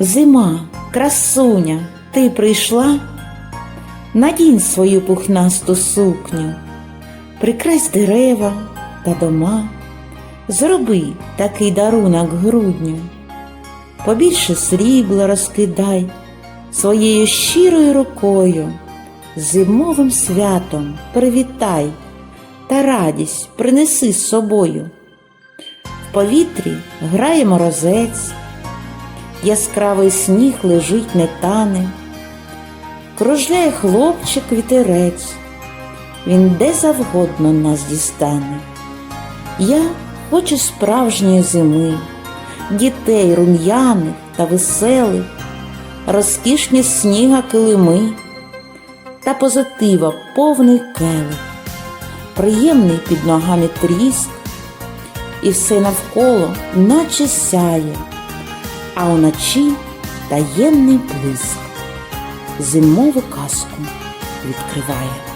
Зима, красуня, ти прийшла? Надінь свою пухнасту сукню, прикрась дерева та дома, зроби такий дарунок грудню, побільше срібла розкидай своєю щирою рукою, зимовим святом привітай та радість принеси з собою. В повітрі грає морозець, яскравий сніг лежить не тане, кружляє хлопчик вітерець, він де завгодно нас дістане. Я хочу справжньої зими, дітей рум'яних та веселих, розкішні сніга килими та позитива повний келих, приємний під ногами тріск, і все навколо наче сяє, а уночі таємний блиск зимову казку відкриває.